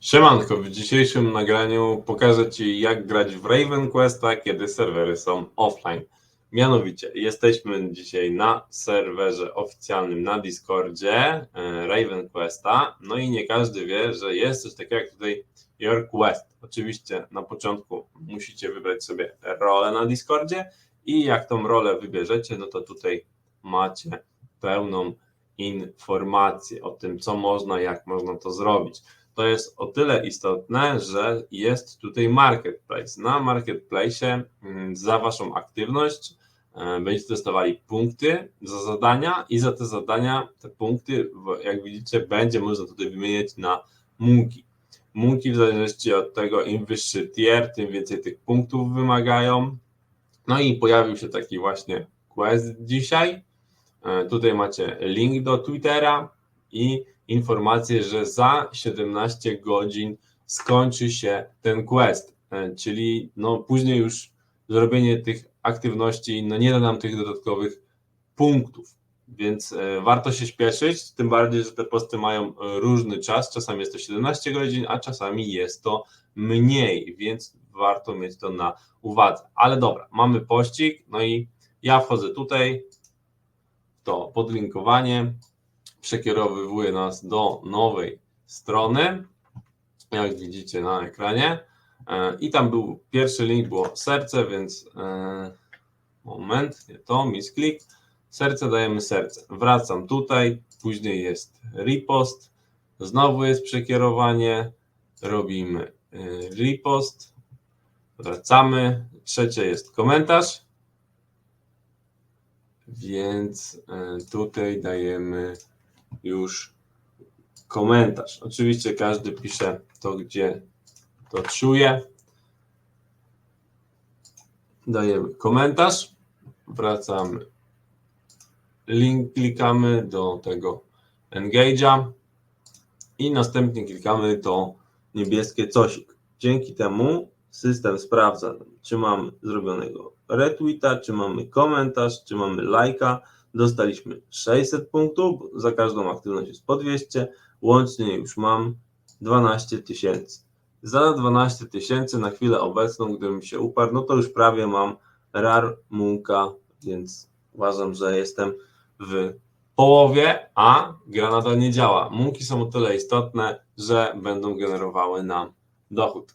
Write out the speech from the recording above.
Siemanko, w dzisiejszym nagraniu pokażę Ci jak grać w Raven Questa, kiedy serwery są offline. Mianowicie, jesteśmy dzisiaj na serwerze oficjalnym na Discordzie e, Raven Questa, no i nie każdy wie, że jest coś takiego jak tutaj Your Quest. Oczywiście na początku musicie wybrać sobie rolę na Discordzie i jak tą rolę wybierzecie, no to tutaj macie pełną informację o tym, co można, jak można to zrobić to jest o tyle istotne, że jest tutaj marketplace. Na marketplace mm, za Waszą aktywność e, będziecie dostawali punkty za zadania i za te zadania, te punkty, jak widzicie, będzie można tutaj wymieniać na munki. Munki w zależności od tego, im wyższy tier, tym więcej tych punktów wymagają. No i pojawił się taki właśnie quest dzisiaj. E, Tutaj macie link do Twittera i informację, że za 17 godzin skończy się ten quest, E, czyli no później już zrobienie tych aktywności no nie da nam tych dodatkowych punktów, więc e, warto się śpieszyć, tym bardziej, że te posty mają e, różny czas, czasami jest to 17 godzin, a czasami jest to mniej, więc warto mieć to na uwadze. Ale dobra, mamy pościg, no i ja wchodzę tutaj, to podlinkowanie, przekierowywuje nas do nowej strony, jak widzicie na ekranie. E, I tam był pierwszy link, było serce, więc e, moment, nie to, misklik. Serce dajemy serce. Wracam tutaj, później jest repost, znowu jest przekierowanie, robimy e, repost, wracamy. Trzecie jest komentarz, więc tutaj dajemy już komentarz. Oczywiście każdy pisze to, gdzie to czuje. Dajemy komentarz, wracamy. Link klikamy do tego engage'a i następnie klikamy to niebieskie cosik. Dzięki temu system sprawdza, czy mamy zrobionego retweeta, czy mamy komentarz, czy mamy lajka. Dostaliśmy 600 punktów, za każdą aktywność jest po 200, łącznie już mam 12 tysięcy. Za 12 tysięcy na chwilę obecną, gdybym się uparł, no to już prawie mam rar munka, więc uważam, że jestem w połowie, a gra nadal nie działa. Munki są o tyle istotne, że będą generowały nam dochód.